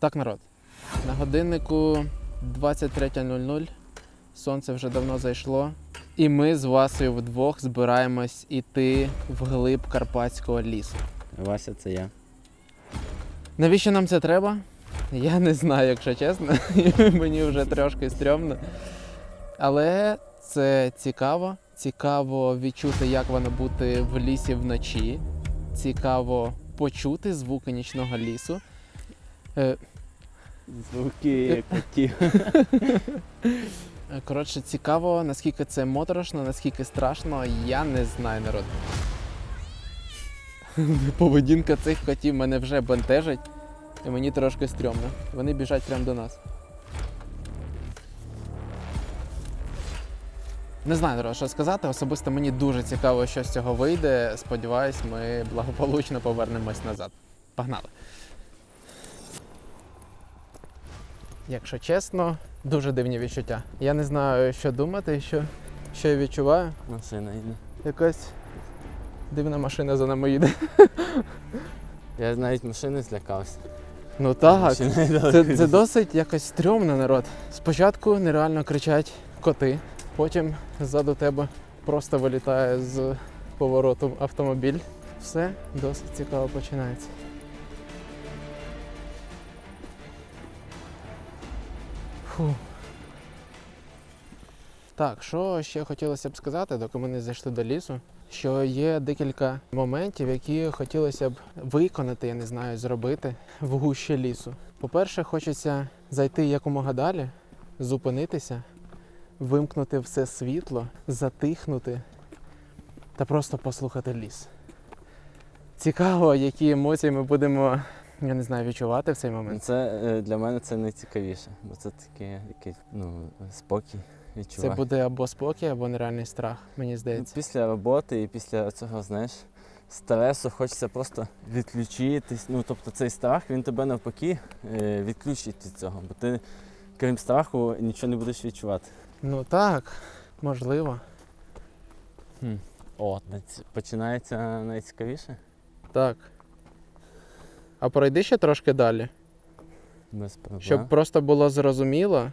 Так, народ. На годиннику 23.00. Сонце вже давно зайшло. І ми з Васею вдвох збираємось іти вглиб карпатського лісу. Вася, це я. Навіщо нам це треба? Я не знаю, якщо чесно. Мені вже трошки стрьомно. Але це цікаво. Цікаво відчути, як воно бути в лісі вночі. Цікаво почути звуки нічного лісу. Звуки котів. Коротше, цікаво, наскільки це моторошно, наскільки страшно, я не знаю, народ. Поведінка цих котів мене вже бентежить, і мені трошки стрьомно. Вони біжать прямо до нас. Не знаю, народ, що сказати. Особисто мені дуже цікаво, що з цього вийде. Сподіваюсь, ми благополучно повернемось назад. Погнали! Якщо чесно, дуже дивні відчуття. Я не знаю, що думати, що, що я відчуваю. Машина йде. Якась дивна машина за нами їде. Я навіть машини злякався. Ну так, це, це досить якось стрьомно, народ. Спочатку нереально кричать коти, потім ззаду тебе просто вилітає з повороту автомобіль. Все досить цікаво починається. Фу. Так, що ще хотілося б сказати, доки ми не зайшли до лісу, що є декілька моментів, які хотілося б виконати, я не знаю, зробити в гущі лісу. По-перше, хочеться зайти якомога далі, зупинитися, вимкнути все світло, затихнути та просто послухати ліс. Цікаво, які емоції ми будемо, я не знаю, відчувати в цей момент. Це е, для мене це найцікавіше, бо це таке якийсь ну, спокій Це буде або спокій, або нереальний страх, мені Ну, здається. Після роботи і після цього, знаєш, стресу хочеться просто відключитись. Ну, тобто цей страх, він тебе навпаки е, відключить від цього, бо ти, крім страху, нічого не будеш відчувати. Ну так, можливо. О, починається найцікавіше. Так. А пройди ще трошки далі. Без проблем. Щоб просто було зрозуміло.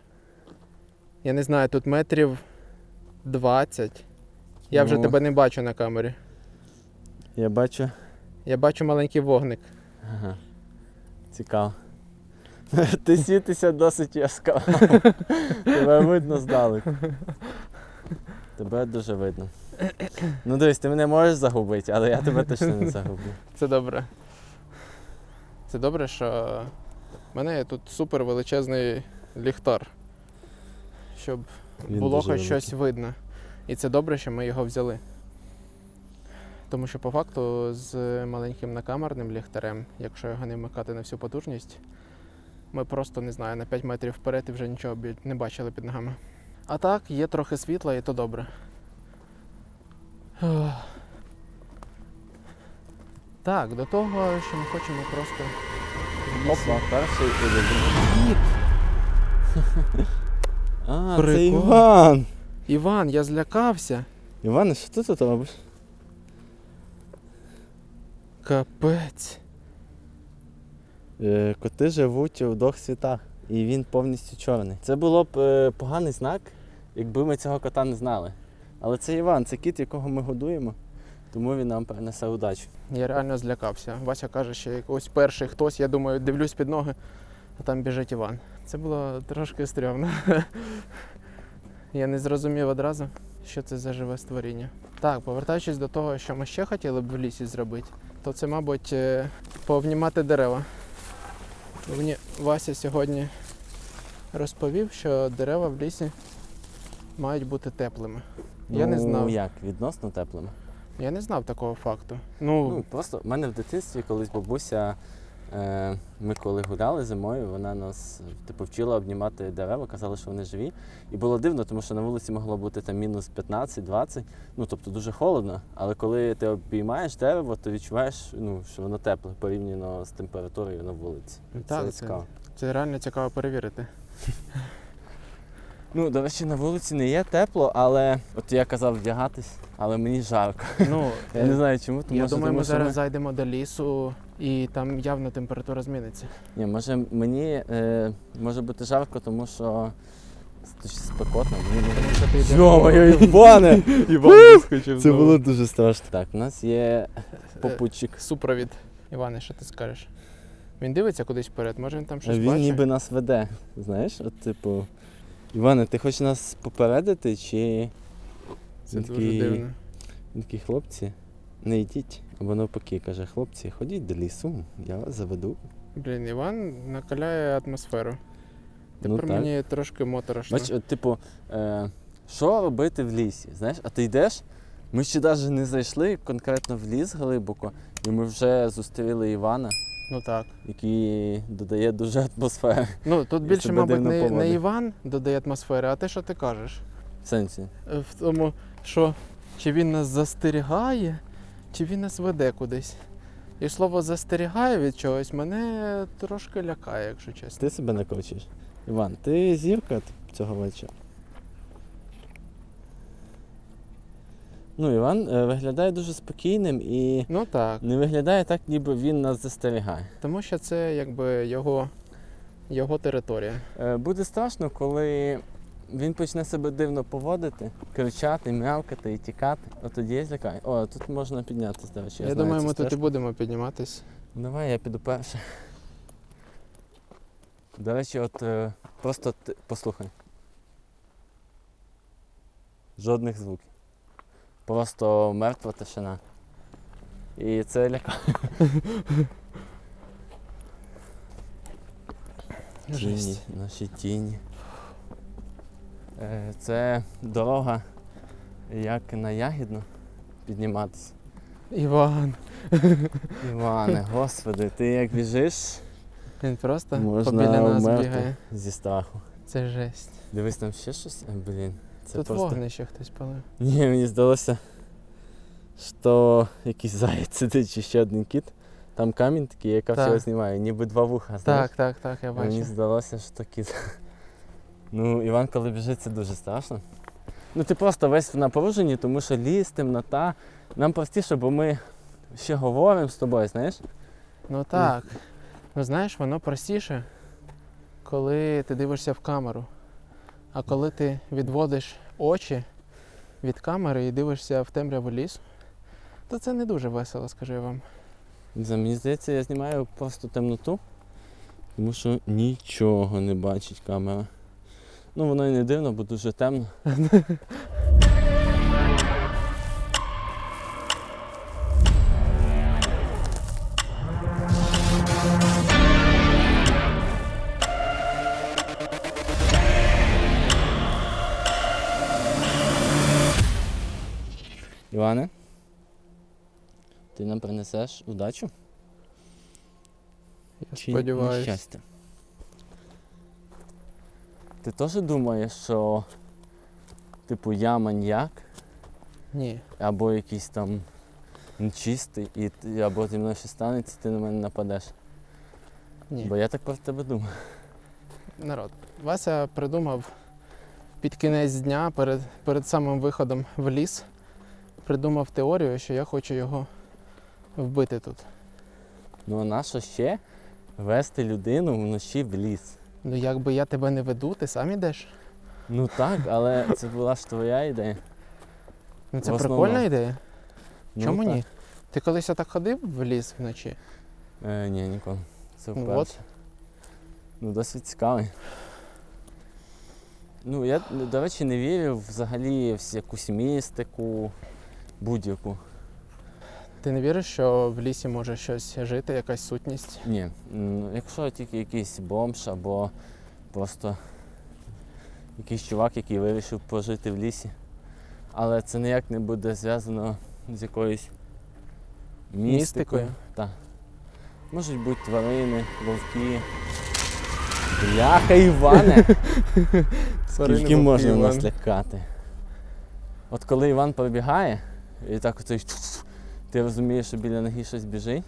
Я не знаю, тут метрів 20. Я вже Ну. тебе не бачу на камері. Я бачу. Я бачу маленький вогник. Ага. Цікаво. Ти світишся досить яскраво. Тебе видно здалеку. Тебе дуже видно. Ну дивись, ти мене можеш загубити, але я тебе точно не загублю. Це добре. Це добре, що в мене є тут супер величезний ліхтар. Щоб Він було хоч щось видно. І це добре, що ми його взяли. Тому що по факту з маленьким накамерним ліхтарем, якщо його не вмикати на всю потужність, ми просто не знаю, на 5 метрів вперед і вже нічого не бачили під ногами. А так, є трохи світла, і то добре. Так, до того, що ми хочемо просто. Опа, перший і другий. А, Прикол. це Іван. Іван, я злякався. Іван, що ти тут робиш? Капець. Е, коти живуть у двох світах, і він повністю чорний. Це було б е, поганий знак, якби ми цього кота не знали. Але це Іван, це кіт, якого ми годуємо, тому він нам принесе удачу. Я реально злякався. Вася каже, що ось перший хтось, я думаю, дивлюсь під ноги, а там біжить Іван. Це було трошки стрьомно. Я не зрозумів одразу, що це за живе створіння. Так, повертаючись до того, що ми ще хотіли б в лісі зробити, то це, мабуть, е, пообнімати дерева. Мені Вася сьогодні розповів, що дерева в лісі мають бути теплими. Я не Ну, знав. як, відносно теплими. Я не знав такого факту. Ну, Ну, просто в мене в дитинстві колись бабуся, е, ми коли гуляли зимою, вона нас типу, вчила обнімати дерева, казала, що вони живі. І було дивно, тому що на вулиці могло бути там мінус 15-20, ну тобто дуже холодно. Але коли ти обіймаєш дерево, то відчуваєш, ну, що воно тепле порівняно з температурою на вулиці. Так, це це- цікаво. це реально цікаво перевірити. Ну, до речі, на вулиці не є тепло, але от я казав вдягатись, але мені жарко. Ну, Я не знаю чому, тому я що думаю, ми тому, що зараз зайдемо до лісу і там явно температура зміниться. Ні, може мені е, може бути жарко, тому що це ж спекотно. Мені Тому що ти йдеш Йо-моє, Іване! Іван вискочив. Це було дуже страшно. Так, у нас є попутчик. Супровід. Іване, що ти скажеш? Він дивиться кудись вперед, може він там щось Він бачить? ніби нас веде. Знаєш, от типу. Іване, ти хочеш нас попередити, чи Це він дуже дивно. такий хлопці? Не йдіть. Або навпаки, каже, хлопці, ходіть до лісу, я вас заведу. Блін, Іван накаляє атмосферу. Ну, Тепер так. мені трошки моторошно. Бач, от, типу, е, що робити в лісі? Знаєш, а ти йдеш, ми ще навіть не зайшли конкретно в ліс глибоко, і ми вже зустріли Івана, Ну так. який додає дуже атмосфери. Ну тут І більше, себе мабуть, дивно не, не поводить. Іван додає атмосфери, а те, що ти кажеш. В сенсі. Е, В тому, що чи він нас застерігає, чи він нас веде кудись. І слово застерігає від чогось мене трошки лякає, якщо чесно. Ти себе не накочуєш. Іван, ти зірка цього вечора. Ну, Іван е, виглядає дуже спокійним і Ну так. не виглядає так, ніби він нас застерігає. Тому що це якби його, його територія. Е, Буде страшно, коли він почне себе дивно поводити, кричати, м'явкати і тікати. От тоді я злякаю. О, тут можна піднятися, до речі. Я, знаю думаю, цю ми тут і будемо підніматись. Давай я піду перше. До речі, от е, просто ти, послухай. Жодних звуків. Просто мертва тишина. І це лякає. Тіні, наші тіні. Е, Це дорога, як на ягідну підніматися. Іван. Іване, господи, ти як біжиш Він просто Можна побіля нас бігає. зі страху. Це жесть. Дивись, там ще щось. Е, Блін. Це Тут просто. вогнище хтось палив. Ні, мені здалося, що якийсь заяць сидить чи ще один кіт. Там камінь такий, яка Так. всього знімає, ніби два вуха. знаєш. Так, так, так, я А Мені здалося, що то кіт. Ну, Іван, коли біжить, це дуже страшно. Ну, ти просто весь в напруженні, тому що ліс, темнота. Нам простіше, бо ми ще говоримо з тобою, знаєш? Ну так. Ну знаєш, воно простіше, коли ти дивишся в камеру. А коли ти відводиш очі від камери і дивишся в темряву лісу, то це не дуже весело, скажу я вам. Мені здається, я знімаю просто темноту, тому що нічого не бачить камера. Ну, воно і не дивно, бо дуже темно. Іване, ти нам принесеш удачу? Я Чи сподіваюся. нещастя? Ти теж думаєш, що типу я маньяк, Ні. або якийсь там нечистий, і ти- або зі мною щось станеться, ти на мене нападеш. Ні. Бо я так про тебе думаю. Народ. Вася придумав під кінець дня, перед, перед самим виходом в ліс, придумав теорію, що я хочу його вбити тут. Ну а на що ще вести людину вночі в ліс? Ну якби я тебе не веду, ти сам ідеш. Ну так, але це була ж твоя ідея. Ну це В основному. прикольна ідея. Ну, Чому так. ні? Ти колись так ходив в ліс вночі? Е, ні, ніколи. Це Ну, вперше. от. Ну, досить цікавий. Ну, я, до речі, не вірю взагалі в якусь містику, будь-яку. Ти не віриш, що в лісі може щось жити, якась сутність? Ні. Якщо тільки якийсь бомж або просто якийсь чувак, який вирішив пожити в лісі. Але це ніяк не буде зв'язано з якоюсь містикою. Містикою? Так. Можуть бути тварини, вовки. Бляха, Іване! Скільки можна нас лякати? От коли Іван пробігає, і так оцей ти розумієш, що біля ноги щось біжить,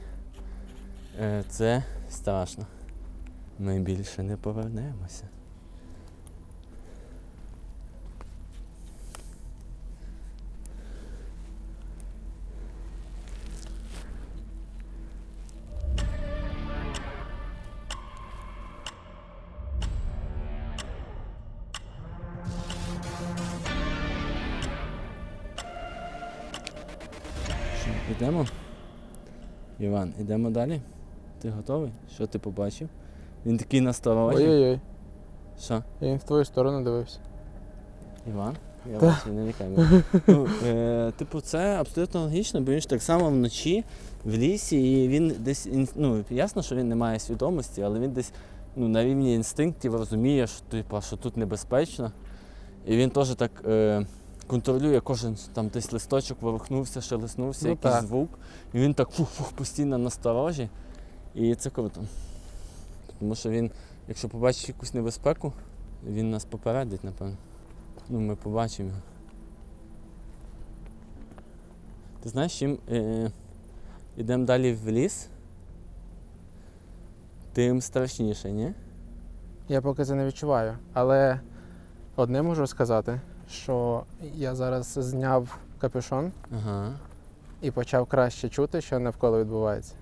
е, це страшно. Ми більше не повернемося. Йдемо. Іван, йдемо далі. Ти готовий? Що ти побачив? Він такий насторожий. Ой-ой-ой, Що? він в твою сторону дивився. Іван? Я бачу, не камеру. Ну, е, типу, це абсолютно логічно, бо він ж так само вночі в лісі, і він десь ну, ясно, що він не має свідомості, але він десь ну, на рівні інстинктів розуміє, що, типу, що тут небезпечно. І він теж так е, контролює кожен там десь листочок ворухнувся, шелеснувся, Ну, якийсь так. звук. І він так фух-фух постійно насторожі. І це круто. Тому що він, якщо побачить якусь небезпеку, він нас попередить, напевно. Ну, ми побачимо. його. Ти знаєш, чим е, йдемо далі в ліс, тим страшніше, ні? Я поки це не відчуваю. Але одне можу сказати, що я зараз зняв капюшон Ага. і почав краще чути, що навколо відбувається.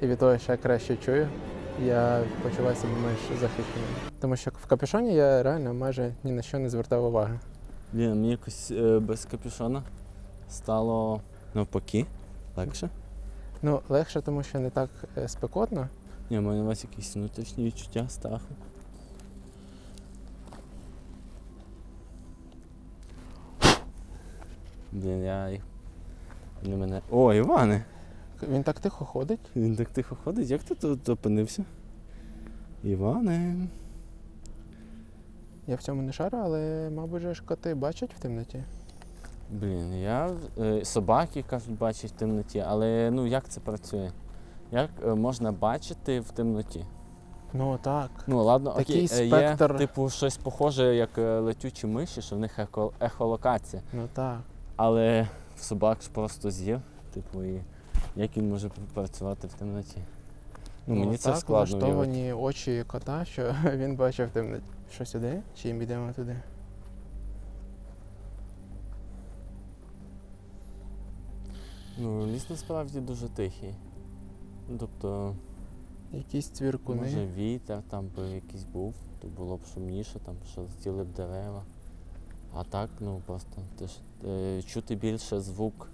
І від того, що я краще чую, я почуваю себе менш захищеним. Тому що в капюшоні я реально майже ні на що не звертав уваги. Блін, мені якось е, без капюшона стало навпаки легше. Ну, легше, тому що не так е, спекотно. Ні, у мене у вас якісь внутрішні відчуття страху. Блін, я їх. Вони мене. О, Іване! Він так тихо ходить. Він так тихо ходить. Як ти тут опинився? Іване. Я в цьому не шарю, але, мабуть, же ж коти бачать в темноті. Блін, я е, собаки кажуть, бачать в темноті, але ну як це працює? Як е, можна бачити в темноті? Ну так. Ну ладно, Такий окей, е, спектр. є типу щось похоже, як е, летючі миші, що в них ехолокація. Ну так. Але собак ж просто з'їв, типу, і як він може працювати в темноті? Ну, мені це так складно. влаштовані очі кота, що він бачив темноті. Що сюди? Чи їм йдемо туди? Ну, ліс насправді дуже тихий. Ну, тобто, Якісь цвіркуни. може вітер там би якийсь був, то було б шумніше, там, що летіли б дерева. А так, ну просто ти ж, е, чути більше звук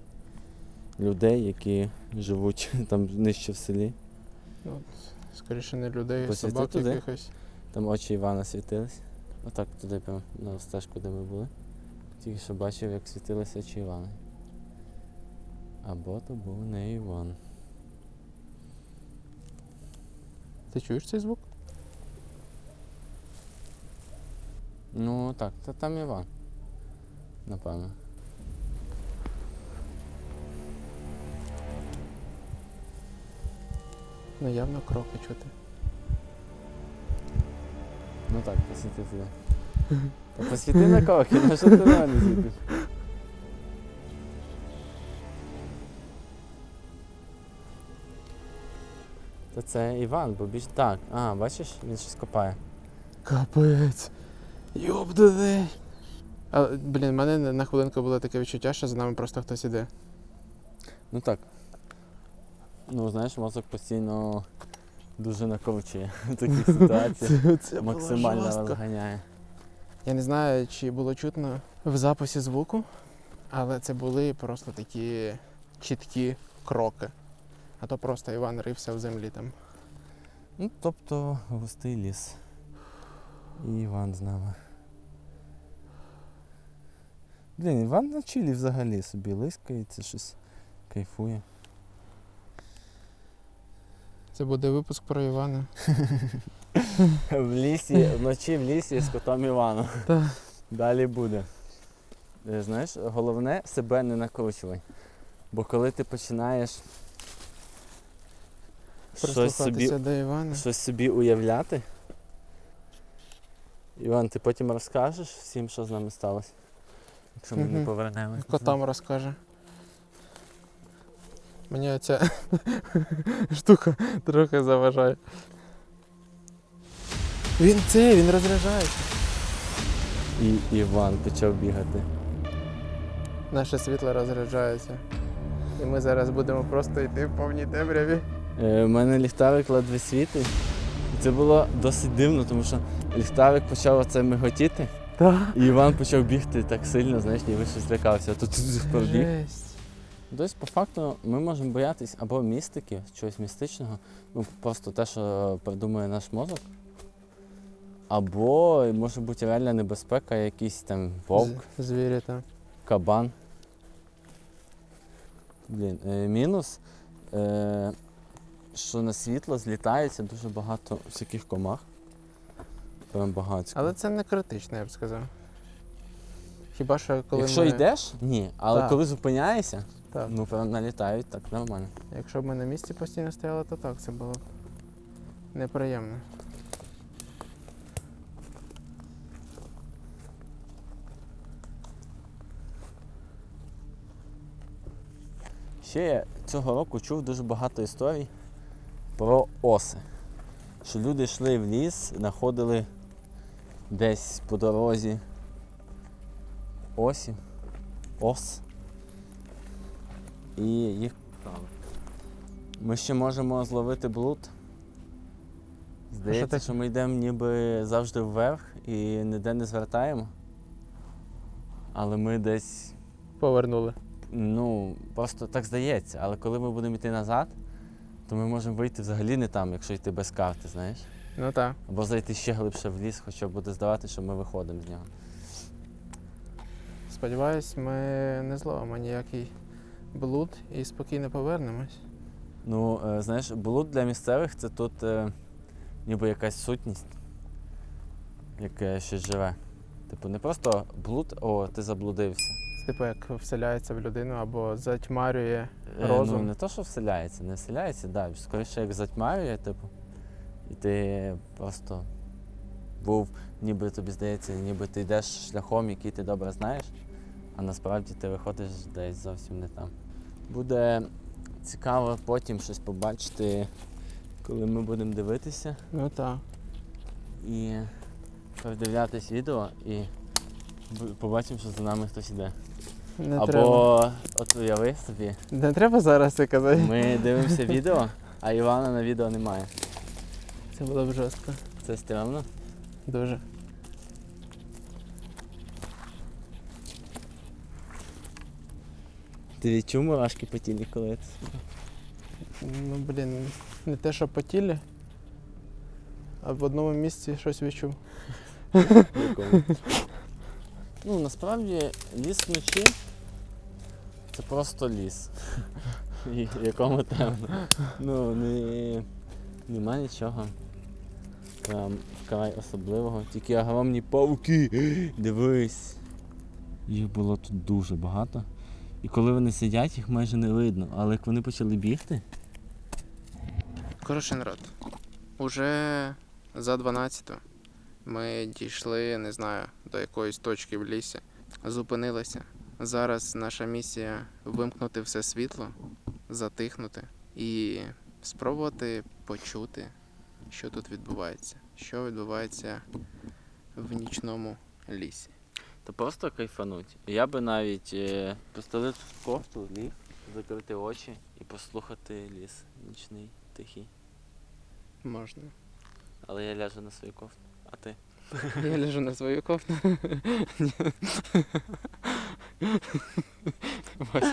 людей, які живуть там нижче в селі. Ну, скоріше не людей, а Посвіти собак туди? якихось. Там очі Івана світились. Отак туди прям на стежку, де ми були. Тільки що бачив, як світилися очі Івана. Або то був не Іван. Ти чуєш цей звук? Ну так, це там Іван. Напевно. Ну явно кроки чути. Ну так, посвіти туди. Та посвіти на коки, на що ти мене світиш? Та це Іван, бо більш так. А, бачиш, він щось копає. Капець. Йобдуди. А, блін, в мене на- хвилинку було таке відчуття, що за нами просто хтось іде. Ну так. Ну, знаєш, мозок постійно дуже накручує в таких ситуаціях. Це, Максимально жорстко. розганяє. Я не знаю, чи було чутно в записі звуку, але це були просто такі чіткі кроки. А то просто Іван рився в землі там. Ну, тобто густий ліс. І Іван з нами. Блін, Іван на чилі взагалі собі лискається, щось кайфує. Це буде випуск про Івана. В лісі, вночі в лісі з котом Іваном. Так. Далі буде. Е, Знаєш, головне себе не накручувай. Бо коли ти починаєш щось собі, до Івана. щось собі уявляти. Іван, ти потім розкажеш всім, що з нами сталося? Якщо ми не Мгм. повернемось. Котам розкаже. Мені ця штука трохи заважає. Він це, він розряджається. І Іван почав бігати. Наше світло розряджається. І ми зараз будемо просто йти в повній темряві. Е, У мене ліхтарик ледве світить. І Це було досить дивно, тому що ліхтарик почав оце миготіти. І Іван почав бігти так сильно, знаєш, ніби щось злякався. А тут пробіг. Тобто, по факту, ми можемо боятись або містики, чогось містичного, ну просто те, що придумує наш мозок. Або може бути реальна небезпека, якийсь там вовк, Звірі, так. кабан. Блін, е, мінус, е, що на світло злітається дуже багато всяких комах. Прям. Але це не критично, я б сказав. Хіба що коли Якщо ми... йдеш, ні. Але Так. коли зупиняєшся, Так. ну прям налітають так нормально. Якщо б ми на місці постійно стояли, то так, це було б неприємно. Ще я цього року чув дуже багато історій про оси. Що люди йшли в ліс, знаходили десь по дорозі осі, ос. І їх. Ми ще можемо зловити блуд. Здається, що ми йдемо ніби завжди вверх і ніде не звертаємо. Але ми десь Повернули. Ну, просто так здається, але коли ми будемо йти назад, то ми можемо вийти взагалі не там, якщо йти без карти, знаєш. Ну так. Або зайти ще глибше в ліс, хоча буде здавати, що ми виходимо з нього. Сподіваюсь, ми не зловимо ніякий блуд і спокійно повернемось. Ну, е, знаєш, блуд для місцевих це тут е, ніби якась сутність, яке щось живе. Типу, не просто блуд, о, ти заблудився. Типу як вселяється в людину або затьмарює Е, розум. Ну, не то, що вселяється, не вселяється, да, скоріше як затьмарює, типу. І ти просто був, ніби тобі здається, ніби ти йдеш шляхом, який ти добре знаєш, а насправді ти виходиш десь зовсім не там. Буде цікаво потім щось побачити, коли ми будемо дивитися Ну так. і передивлятись відео і побачимо, що за нами хтось іде. Не Або треба. от уяви собі. Не треба зараз це казати. Ми дивимося відео, а Івана на відео немає. Це було б жорстко. Це стрьомно. Дуже. Ти відчув мурашки по тілі, коли це? Ну, блін, не те, що по тілі, а в одному місці щось відчув. Ну, насправді ліс вночі це просто ліс. Якому темно. Ну, не, нема нічого. Прям вкрай особливого. Тільки огромні павуки. Дивись. Їх було тут дуже багато. І коли вони сидять, їх майже не видно. Але як вони почали бігти, Коротше, народ. Уже за 12 ми дійшли, не знаю, до якоїсь точки в лісі. Зупинилися. Зараз наша місія вимкнути все світло, затихнути і спробувати почути, що тут відбувається. Що відбувається в нічному лісі. то просто кайфануть. Я би навіть е, постелив кофту, ліг, закрити очі і послухати ліс нічний, тихий. Можна. Але я ляжу на свою кофту. А ти? Я лежу на свою кофту. Ось.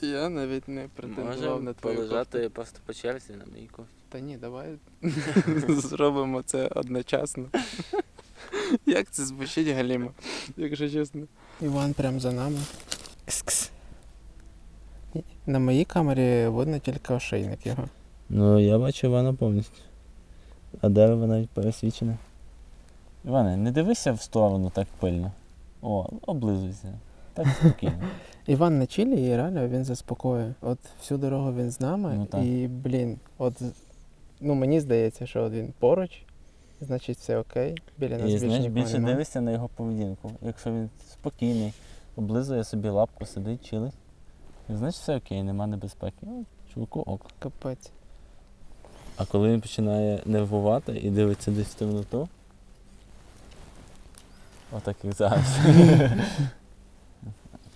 Я навіть не претендував Можемо на твою полежати кофту. просто по черзі на моїй кофті. Та ні, давай зробимо це одночасно. Як це звучить галімо, якщо чесно. Іван прямо за нами. Кс-кс. На моїй камері видно тільки ошейник його. Ну, я бачу Івана повністю. А дерево навіть пересвічене. Іване, не дивися в сторону так пильно. О, облизуйся. Так спокійно. Іван на чилі і реально він заспокоює. От всю дорогу він з нами, Ну, так. і, блін, от ну мені здається, що от він поруч, значить все окей. Біля нас І більше знаєш, нікого більше немає. дивишся на його поведінку. Якщо він спокійний, облизує собі лапку, сидить, чилить. Значить все окей, нема небезпеки. Ну, чуваку ок. Капець. А коли він починає нервувати і дивиться десь в темноту. Отак як зараз.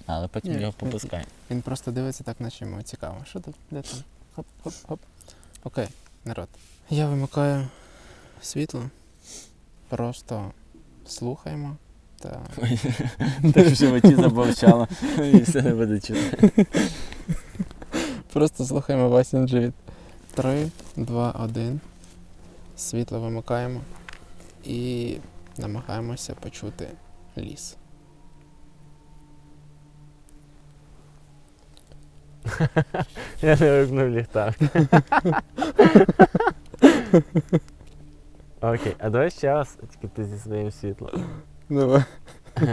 Але потім Ні, його ну, попускає. Він просто дивиться так, наче йому цікаво. Що тут? Де там? Хоп, хоп, хоп. Окей, народ. Я вимикаю світло. Просто слухаємо Та Так в животі забовчало, і все не буде чути. Просто слухаємо Васін живіт. 3, 2, 1. Світло вимикаємо і намагаємося почути ліс. Я не вимкнув ліхтар. Окей, а давай ще раз, тільки ти зі своїм світлом. Давай.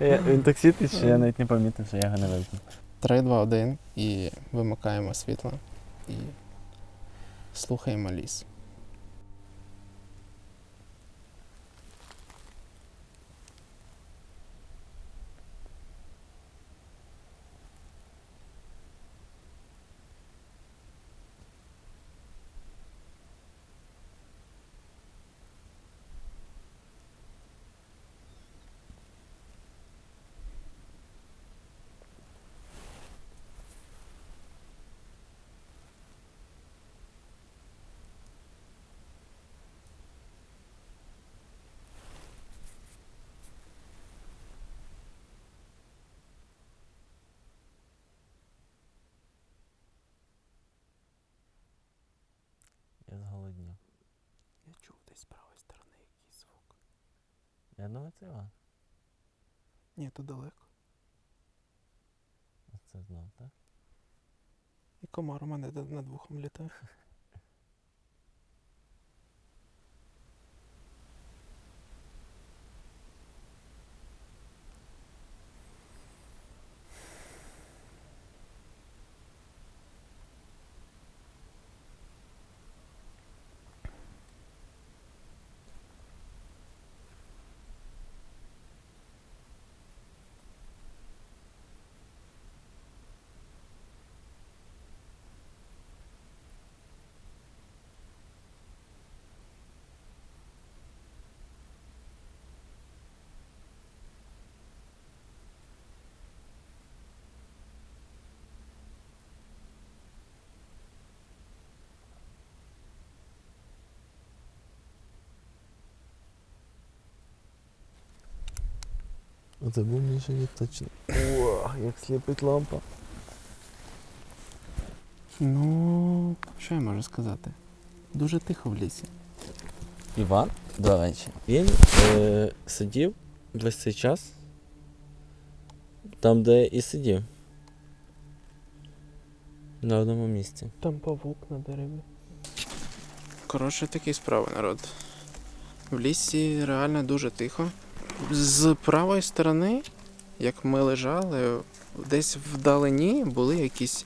Я, він так світить, що я навіть не помітив, що я його не вимкнув. 3, 2, 1 і вимикаємо світло і слухаємо ліс. Я зголоднів. Я чув десь з правої сторони якийсь звук. Я думаю, це Іван. Ні, то далеко. Це знов, так? І комар у мене над- вухом літає. Оце був мішані точно. О, як сліпить лампа. Ну, що я можу сказати? Дуже тихо в лісі. Іван, до речі, він е, сидів весь цей час там, де і сидів. На одному місці. Там павук на дереві. Коротше, такі справи, народ. В лісі реально дуже тихо. З правої сторони, як ми лежали, десь вдалині були якісь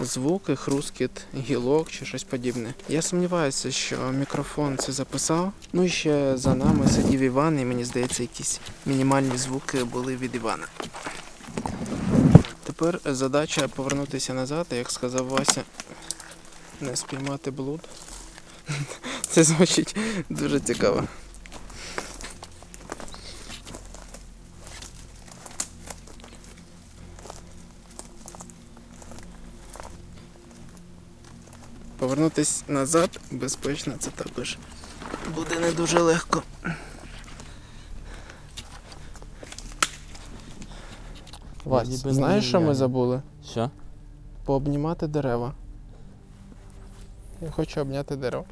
звуки, хрускіт, гілок чи щось подібне. Я сумніваюся, що мікрофон це записав. Ну і ще за нами сидів Іван, і мені здається, якісь мінімальні звуки були від Івана. Тепер задача повернутися назад, як сказав Вася, не спіймати блуд. Це звучить дуже цікаво. Повернутися назад безпечно це також буде не дуже легко. Вась, Ніби не знаєш, що ми забули? Що? Пообнімати дерева. Я хочу обняти дерево.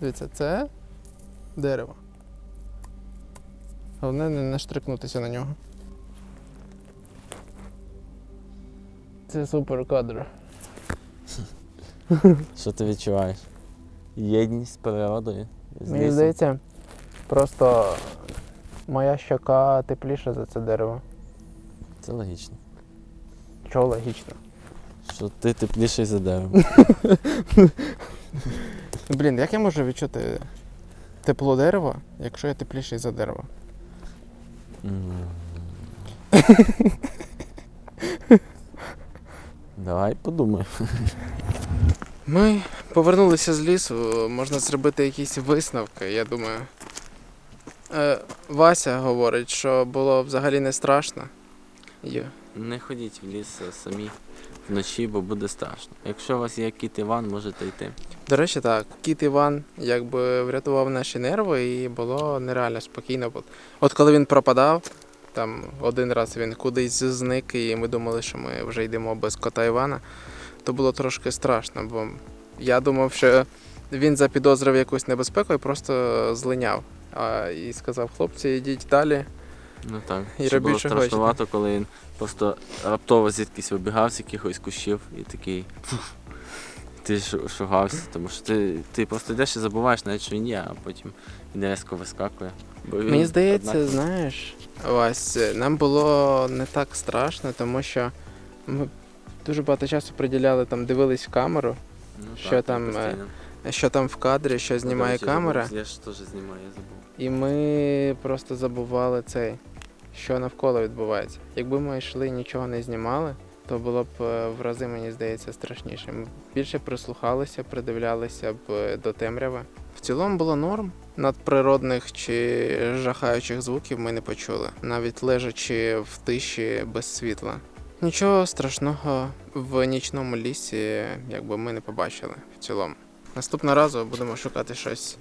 Дивіться, це дерево. Головне не наштрикнутися на нього. Це супер кадр. Що ти відчуваєш? Єдність з природою. з Мені лісом. здається, просто моя щока тепліша за це дерево. Це логічно. Чого логічно? Що ти тепліший за дерево. Блін, як я можу відчути тепло дерева, якщо я тепліший за дерево? М. Давай подумай. Ми повернулися з лісу, можна зробити якісь висновки, я думаю. Е, Вася говорить, що було взагалі не страшно. Є. Не ходіть в ліс самі вночі, бо буде страшно. Якщо у вас є кіт Іван, можете йти. До речі, так, кіт Іван якби врятував наші нерви і було нереально спокійно. От коли він пропадав, там один раз він кудись зник, і ми думали, що ми вже йдемо без кота Івана, то було трошки страшно, бо я думав, що він запідозрив якусь небезпеку і просто злиняв. А, і сказав, хлопці, йдіть далі. Ну так. І Ще було страшнувато, коли він просто раптово звідкись вибігав з якихось кущів і такий. Ти шу- шугався, тому що ти, ти просто йдеш і забуваєш навіть, що він є, а потім він різко вискакує. Бо він Мені здається, однак- знаєш, Вась, нам було не так страшно, тому що ми дуже багато часу приділяли там, дивились в камеру, ну, що так, там, е, постійно. що там в кадрі, що знімає речі, камера. Я ж теж знімаю, я забув. І ми просто забували цей, що навколо відбувається. Якби ми йшли і нічого не знімали, то було б е, в рази, мені здається, страшніше. Ми більше прислухалися, придивлялися б е, до темряви. В цілому було норм. Надприродних чи жахаючих звуків ми не почули, навіть лежачи в тиші без світла. Нічого страшного в нічному лісі, якби ми не побачили в цілому. Наступного разу будемо шукати щось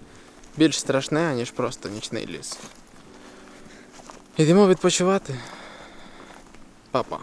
більш страшне, ніж просто нічний ліс. Йдемо відпочивати. Папа.